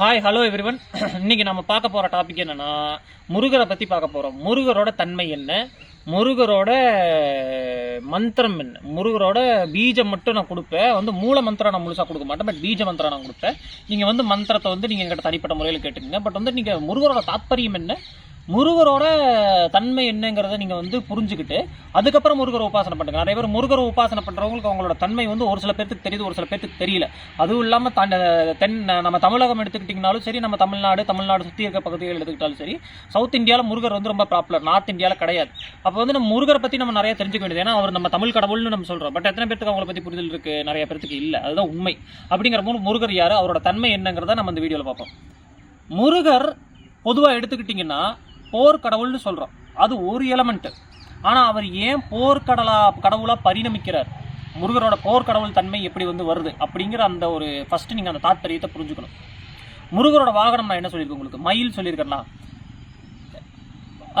Hi hello everyone இன்னைக்கு நம்ம பார்க்க போகிற டாபிக் என்னென்னா முருகரை பற்றி பார்க்க போகிறோம் முருகரோட தன்மை என்ன? முருகரோட மந்திரம் என்ன? முருகரோட பீஜம் மட்டும் நான் கொடுப்பேன். வந்து மூல மந்திரம் நான் முழுசாக கொடுக்க மாட்டேன் பட் பீஜ மந்திரம் நான் கொடுப்பேன். நீங்கள் வந்து மந்திரத்தை வந்து நீங்கள் எங்கிட்ட தனிப்பட்ட முறையில் கேட்டுக்கங்க. பட் வந்து நீங்கள் முருகரோட தாத்பரியம் என்ன? முருகரோட தன்மை என்னங்கிறத நீங்கள் வந்து புரிஞ்சுக்கிட்டு அதுக்கப்புறம் முருகரை உபாசனை பண்ணுங்க. நிறைய பேர் முருகரை உபாசனை பண்ணுறவங்களுக்கு அவங்களோட தன்மை வந்து ஒரு சில பேர்த்துக்கு தெரியுது ஒரு சில பேர்த்துக்கு தெரியல. அதுவும் இல்லாமல் தன் தென் நம்ம தமிழகம் எடுத்துக்கிட்டிங்கனாலும் சரி நம்ம தமிழ்நாடு தமிழ்நாடு சுற்றி இருக்க பகுதிகள் எடுத்துக்கிட்டாலும் சரி சவுத் இந்தியாவில் முருகர் வந்து ரொம்ப பாப்புலர் நார்த் இந்தியாவில் கிடையாது. அப்போ வந்து நம்ம முருகரை பற்றி நம்ம நிறைய தெரிஞ்சுக்க வேண்டியது. ஏன்னா அவர் நம்ம தமிழ் கடவுள்னு நம்ம சொல்கிறோம் பட் எத்தனை பேருக்கு அவங்கள பற்றி புரிதல் இருக்குது நிறைய பேர்த்துக்கு இல்லை. அதுதான் உண்மை. அப்படிங்கிற போது முருகர் யார்? அவரோட தன்மை என்னங்கிறத நம்ம இந்த வீடியோவில் பார்ப்போம். முருகர் பொதுவாக எடுத்துக்கிட்டிங்கன்னா போர் கடவுள்னு சொல்கிறோம் அது ஒரு எலமெண்ட்டு ஆனால் அவர் ஏன் போர்க்கடலா கடவுளாக பரிணமிக்கிறார்? முருகரோட போர்க்கடவுள் தன்மை எப்படி வந்து வருது? அப்படிங்கிற அந்த ஒரு ஃபஸ்ட்டு நீங்கள் அந்த தாத்பரியத்தை புரிஞ்சுக்கணும். முருகரோட வாகனம் நான் என்ன சொல்லியிருக்கேன் உங்களுக்கு? மயில் சொல்லியிருக்கேன்னா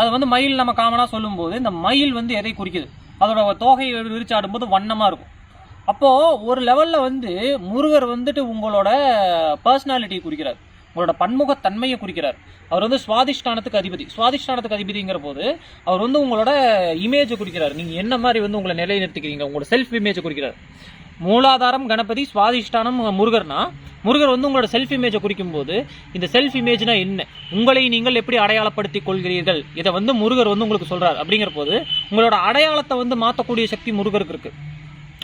அது வந்து மயில் நம்ம காமனாக சொல்லும்போது இந்த மயில் வந்து எதை குறிக்குது? அதோட தோகையை விரிச்சாடும் போது வண்ணமாக இருக்கும். அப்போது ஒரு லெவலில் வந்து முருகர் வந்துட்டு உங்களோட பர்சனாலிட்டியை குறிக்கிறார். அவரோட பன்முகத்தன்மையை குறிக்கிறார். அவர் வந்து சுவாதிஷ்டானத்துக்கு அதிபதி. சுவாதிஷ்டானத்துக்கு அதிபதிங்கிற போது அவர் வந்து உங்களோட இமேஜை குறிக்கிறார். நீங்கள் என்ன மாதிரி வந்து உங்களை நிலைநிறுத்திக்கிறீங்க? உங்களோட செல்ஃப் இமேஜை குறிக்கிறார். மூலாதாரம் கணபதி சுவாதிஷ்டானம் முருகர்னா முருகர் வந்து உங்களோட செல்ஃப் இமேஜை குறிக்கும் போது இந்த செல்ஃப் இமேஜ்னா என்ன? உங்களை நீங்கள் எப்படி அடையாளப்படுத்திக் கொள்கிறீர்கள்? இதை வந்து முருகர் வந்து உங்களுக்கு சொல்றார். அப்படிங்கிற போது உங்களோட அடையாளத்தை வந்து மாற்றக்கூடிய சக்தி முருகருக்கு இருக்கு.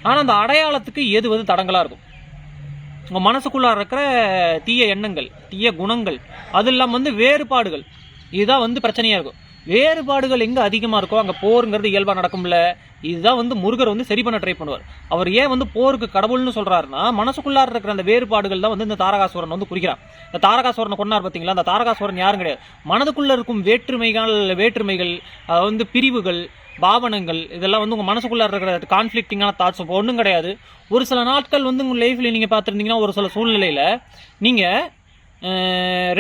ஆனால் அந்த அடையாளத்துக்கு எது வந்து தடங்களாக இருக்கும்? உங்கள் மனசுக்குள்ளே இருக்கிற தீய எண்ணங்கள் தீய குணங்கள் அது இல்லாமல் வந்து வேறுபாடுகள். இதுதான் வந்து பிரச்சனையாக இருக்கும். வேறுபாடுகள் எங்கே அதிகமாக இருக்கோ அங்கே போருங்கிறது இயல்பாக நடக்கும்ல இதுதான் வந்து முருகர் வந்து சரி பண்ண ட்ரை பண்ணுவார். அவர் ஏன் வந்து போருக்கு கடவுள்னு சொல்கிறாருன்னா மனசுக்குள்ளார இருக்கிற அந்த வேறுபாடுகள் தான் வந்து இந்த தாரகாசுரன் வந்து குறிக்கிறான். இந்த தாரகாசுரனை கொண்டார் பார்த்தீங்களா அந்த தாரகாசுரன் யாரும் கிடையாது மனதுக்குள்ளே இருக்கும் வேற்றுமைகள் வேற்றுமைகள் வந்து பிரிவுகள் பாவனங்கள் இதெல்லாம் வந்து உங்கள் மனசுக்குள்ளே இருக்கிற கான்ஃப்ளிக்டிங்கான தாட்ஸ் ஒன்றும் கிடையாது. ஒரு சில நாட்கள் வந்து உங்கள் லைஃப்பில் நீங்கள் பார்த்துருந்தீங்கன்னா ஒரு சில சூழ்நிலையில் நீங்கள்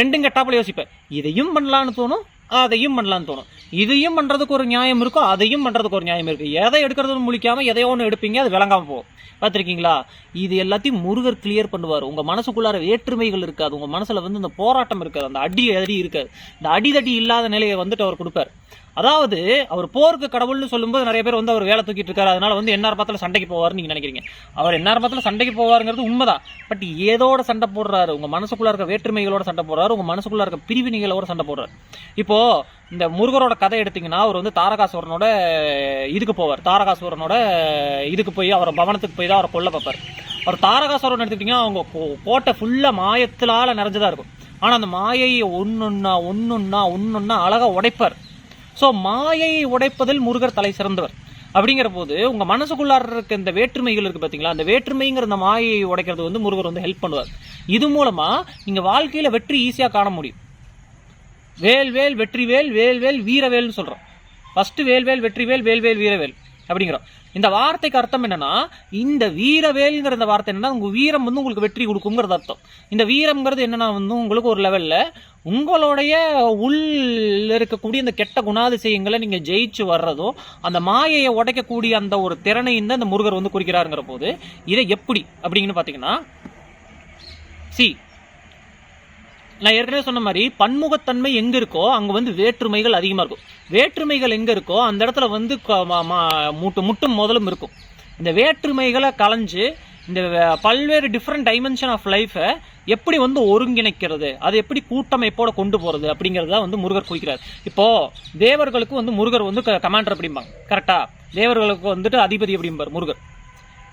ரெண்டும் கெட்டாப்பில் யோசிப்பேன். இதையும் பண்ணலான்னு தோணும் அதையும் பண்ணலான்னு தோணும். இதையும் பண்ணுறதுக்கு ஒரு நியாயம் இருக்கும் அதையும் பண்ணுறதுக்கு ஒரு நியாயம் இருக்குது எதை எடுக்கிறதுன்னு முழிக்காமல் எதையோ ஒன்று எடுப்பீங்க அது விளங்காமல் போகும். பார்த்துருக்கீங்களா? இது எல்லாத்தையும் முருகர் கிளியர் பண்ணுவார். உங்கள் மனசுக்குள்ளார வேற்றுமைகள் இருக்காது. உங்கள் மனசில் வந்து இந்த போராட்டம் இருக்காது. அந்த அடி அடி இருக்காது. இந்த அடிதடி இல்லாத நிலையை வந்துட்டு அவர் கொடுப்பார். அதாவது அவர் போருக்கு கடவுள்னு சொல்லும்போது நிறைய பேர் வந்து அவர் வேலை தூக்கிட்டு இருக்காரு. அதனால வந்து எந்நேரம் பார்த்தாலும் சண்டைக்கு போவார்னு நீங்க நினைக்கிறீங்க. அவர் எந்நேரம் பார்த்தாலும் சண்டைக்கு போவாருங்கிறது உண்மைதான். பட் ஏதோட சண்டை போடுறாரு. உங்க மனசுக்குள்ள இருக்க வேற்றுமைகளோட சண்டை போடுறாரு. உங்க மனசுக்குள்ள இருக்க பிரிவினைகளோட சண்டை போடுறாரு. இப்போ இந்த முருகரோட கதை எடுத்தீங்கன்னா அவர் வந்து தாரகாசுவரனோட இதுக்கு போவார். தாரகாசுவரனோட இதுக்கு போய் அவர் பவனத்துக்கு போய் தான் அவரை கொல்ல பார்ப்பார் அவர் தாரகாசுவரன் எடுத்துக்கிட்டீங்கன்னா அவங்க கோ- கோட்டை ஃபுல்லா மாயத்திலால நிறைஞ்சதா இருக்கும். ஆனா அந்த மாயையை ஒன்னொன்னா ஒன்னொன்னா ஒன்னொன்னா அழகா உடைப்பார். ஸோ மாயையை உடைப்பதில் முருகர் தலை சிறந்தவர். அப்படிங்கிற போது உங்கள் மனசுக்குள்ளார இருக்க இந்த வேற்றுமைகள் இருக்குது பார்த்தீங்களா அந்த வேற்றுமைங்கிற அந்த மாயையை உடைக்கிறது வந்து முருகர் வந்து ஹெல்ப் பண்ணுவார். இது மூலமாக நீங்கள் வாழ்க்கையில் வெற்றி ஈஸியாக காண முடியும். வேல் வேல் வெற்றி வேல் வேல் வேல் வீரவேல்னு சொல்கிறோம் ஃபஸ்ட்டு வேல் வேல் வெற்றி வேல் வேல் வேல் வீரவேல் அப்படிங்கிறோம். இந்த வார்த்தைக்கு அர்த்தம் என்னன்னா இந்த வீரவேல்ங்கிற இந்த வார்த்தை என்னன்னா உங்க வீரம் வந்து உங்களுக்கு வெற்றி கொடுக்குங்கிறது அர்த்தம். இந்த வீரம்ங்கிறது என்னன்னா வந்து உங்களுக்கு ஒரு லெவல்ல உங்களுடைய உள் இருக்கக்கூடிய இந்த கெட்ட குணாதிசயங்களை நீங்க ஜெயிச்சு வர்றதும் அந்த மாயையை உடைக்கக்கூடிய அந்த ஒரு திறனையும் தான் இந்த முருகர் வந்து குறிக்கிறாருங்கிற போது இதை எப்படி அப்படிங்கன்னு பாத்தீங்கன்னா சி நான் ஏற்கனவே சொன்ன மாதிரி பன்முகத்தன்மை எங்கே இருக்கோ அங்கே வந்து வேற்றுமைகள் அதிகமாக இருக்கும். வேற்றுமைகள் எங்கே இருக்கோ அந்த இடத்துல வந்து க- முட்டு முட்டும் முதலும் இருக்கும். இந்த வேற்றுமைகளை கலைஞ்சு இந்த பல்வேறு டிஃப்ரெண்ட் டைமென்ஷன் ஆஃப் லைஃபை எப்படி வந்து ஒருங்கிணைக்கிறது அது எப்படி கூட்டமைப்போட கொண்டு போகிறது அப்படிங்கிறத வந்து முருகர் குறிக்கிறார். இப்போது தேவர்களுக்கு வந்து முருகர் வந்து கமாண்டர் அப்படிம்பாங்க. கரெக்டாக தேவர்களுக்கு வந்துட்டு அதிபதி அப்படிம்பார் முருகர்.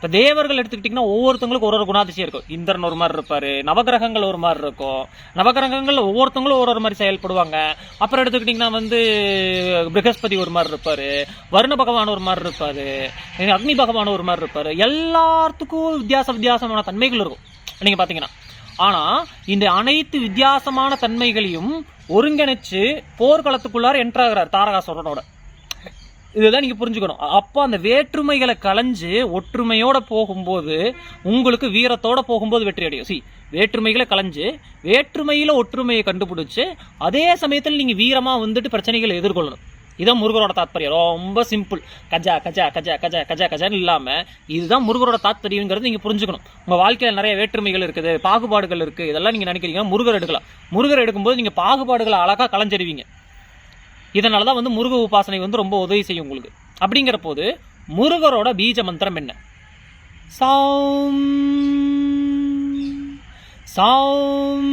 இப்போ தேவர்கள் எடுத்துக்கிட்டிங்கன்னா ஒவ்வொருத்தவங்களுக்கும் ஒரு ஒரு குணாதிசயம் இருக்கும். இந்திரன் ஒரு மாதிரி இருப்பார் நவகிரகங்கள் ஒரு மாதிரி இருக்கும். நவகிரகங்கள் ஒவ்வொருத்தங்களும் ஒரு ஒரு மாதிரி செயல்படுவாங்க. அப்புறம் எடுத்துக்கிட்டிங்கன்னா வந்து ப்ரகஸ்பதி ஒரு மாதிரி இருப்பார் வருண பகவான் ஒரு மாதிரி இருப்பார் அக்னி பகவான் ஒரு மாதிரி இருப்பார். எல்லாத்துக்கும் வித்தியாச வித்தியாசமான தன்மைகள் இருக்கும். நீங்கள் பார்த்தீங்கன்னா ஆனால் இந்த அனைத்து வித்தியாசமான தன்மைகளையும் ஒருங்கிணைச்சு போர்க்களத்துக்குள்ளார என்ட்ராகிறார் தாரகாசுரனோட. இதெல்லாம் நீங்கள் புரிஞ்சுக்கணும். அப்போ அந்த வேற்றுமைகளை களைஞ்சு ஒற்றுமையோட போகும்போது உங்களுக்கு வீரத்தோட போகும்போது வெற்றி அடையும். சி வேற்றுமைகளை களைஞ்சு வேற்றுமையில் ஒற்றுமையை கண்டுபிடிச்சு அதே சமயத்தில் நீங்கள் வீரமாக வந்துட்டு பிரச்சனைகளை எதிர்கொள்ளணும். இதுதான் முருகரோட தாத்பரியம். ரொம்ப சிம்பிள் கஜா கஜா கஜா கஜா கஜா கஜான்னு இல்லாமல் இதுதான் முருகரோட தாத்பரியங்கிறது நீங்கள் புரிஞ்சுக்கணும். உங்கள் வாழ்க்கையில் நிறைய வேற்றுமைகள் இருக்குது பாகுபாடுகள் இருக்குது இதெல்லாம் நீங்கள் நினைக்கிறீங்க முருகர் எடுக்கலாம். முருகர் எடுக்கும்போது நீங்கள் பாகுபாடுகளை அழகாக களைஞ்சிடுவீங்க இதனால தான் வந்து முருக உபாசனை வந்து ரொம்ப உதவி செய்யும் உங்களுக்கு. அப்படிங்கிற போது முருகரோட பீஜ மந்திரம் என்ன? சாம் சாம்.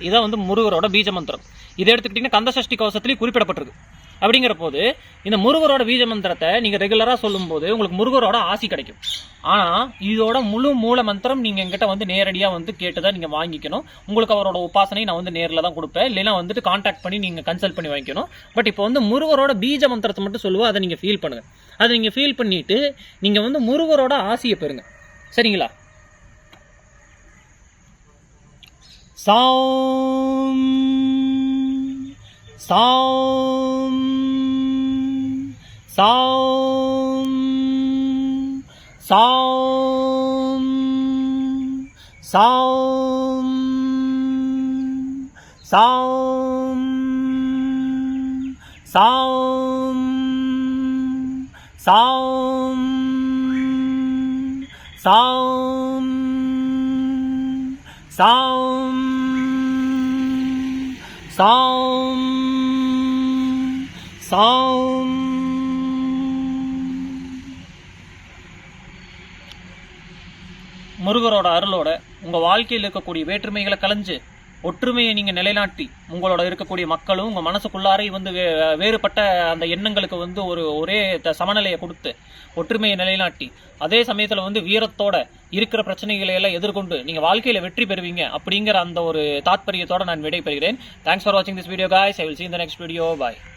இதான் வந்து முருகரோட பீஜ மந்திரம். இதை எடுத்துக்கிட்டிங்கன்னா கந்தசஷ்டி கவசத்துலேயும் குறிப்பிடப்பட்டிருக்கு. அப்படிங்கிற போது இந்த முருகரோட பீஜ மந்திரத்தை நீங்கள் ரெகுலராக சொல்லும்போது உங்களுக்கு முருகரோட ஆசி கிடைக்கும். ஆனால் இதோட முழு மூல மந்திரம் நீங்கள் எங்கிட்ட வந்து நேரடியாக வந்து கேட்டு தான் நீங்கள் வாங்கிக்கணும். உங்களுக்கு அவரோட உபாசனை நான் வந்து நேரில் தான் கொடுப்பேன். இல்லைன்னா வந்துட்டு காண்டாக்ட் பண்ணி நீங்கள் கன்சல்ட் பண்ணி வாங்கிக்கணும். பட் இப்போ வந்து முருகரோட பீஜ மந்திரத்தை மட்டும் சொல்லுவோம் அதை நீங்கள் ஃபீல் பண்ணுங்கள் அதை நீங்கள் ஃபீல் பண்ணிவிட்டு நீங்கள் வந்து முருகரோட ஆசையை பெறுங்க. சரிங்களா? சாம் சாம். Psalm, Psalm, Psalm, Psalm, Psalm, Psalm, Psalm, Psalm, Psalm, Psalm. முருகரோட அருளோட உங்கள் வாழ்க்கையில் இருக்கக்கூடிய வேற்றுமைகளை கலைஞ்சு ஒற்றுமையை நீங்கள் நிலைநாட்டி உங்களோட இருக்கக்கூடிய மக்களும் உங்கள் மனசுக்குள்ளாரே வந்து வே வேறுபட்ட அந்த எண்ணங்களுக்கு வந்து ஒரு ஒரே த- சமநிலையை கொடுத்து ஒற்றுமையை நிலைநாட்டி அதே சமயத்தில் வந்து வீரத்தோட இருக்கிற பிரச்சனைகளை எல்லாம் எதிர்கொண்டு நீங்கள் வாழ்க்கையில் வெற்றி பெறுவீங்க அப்படிங்கிற அந்த ஒரு தாத்பரியத்தோட நான் விடைபெறுகிறேன். தேங்க்ஸ் ஃபார் வாட்சிங் this video guys I will see இந்த நெக்ஸ்ட் வீடியோ பாய்